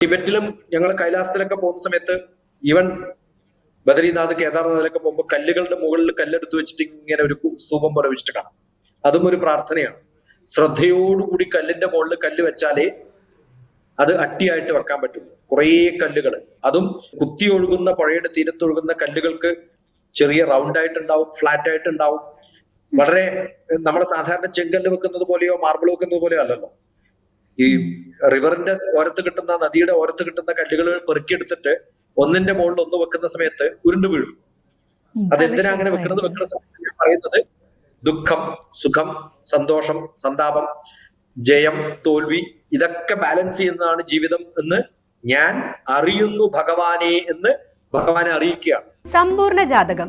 ടിബറ്റിലും ഞങ്ങൾ കൈലാസത്തിലൊക്കെ പോകുന്ന സമയത്ത് ഈവൻ ബദരീനാഥ് കേദാർനാഥിലൊക്കെ പോകുമ്പോൾ കല്ലുകളുടെ മുകളിൽ കല്ലെടുത്ത് വെച്ചിട്ട് ഇങ്ങനെ ഒരു സ്തൂപം പോലെ വെച്ചിട്ട് കാണാം. അതും ഒരു പ്രാർത്ഥനയാണ്. ശ്രദ്ധയോടുകൂടി കല്ലിന്റെ മുകളിൽ കല്ല് വെച്ചാലേ അത് അട്ടിയായിട്ട് വെക്കാൻ പറ്റുള്ളൂ. കുറേ കല്ലുകൾ അതും കുത്തി ഒഴുകുന്ന പുഴയുടെ തീരത്തൊഴുകുന്ന കല്ലുകൾക്ക് ചെറിയ റൗണ്ട് ആയിട്ടുണ്ടാവും ഫ്ലാറ്റ് ആയിട്ടുണ്ടാവും. വളരെ നമ്മുടെ സാധാരണ ചെങ്കല്ല് വെക്കുന്നത് പോലെയോ മാർബിൾ വെക്കുന്നത് പോലെയോ അല്ലല്ലോ. ഈ റിവറിന്റെ ഓരത്ത് കിട്ടുന്ന നദിയുടെ ഓരത്ത് കിട്ടുന്ന കല്ലുകൾ പെറുക്കിയെടുത്തിട്ട് ഒന്നിന്റെ മുകളിൽ ഒന്ന് വെക്കുന്ന സമയത്ത് ഉരുണ്ടു വീഴും. അതെന്തിനാ അങ്ങനെ വെക്കുന്നത്? വെക്കുന്ന സമയത്ത് ഞാൻ പറയുന്നത് ദുഃഖം സുഖം സന്തോഷം സന്താപം ജയം തോൽവി ഇതൊക്കെ ബാലൻസ് ചെയ്യുന്നതാണ് ജീവിതം എന്ന് ഞാൻ അറിയുന്നു ഭഗവാനെ എന്ന് ഭഗവാനെ അറിയിക്കുകയാണ്. സമ്പൂർണ ജാതകം.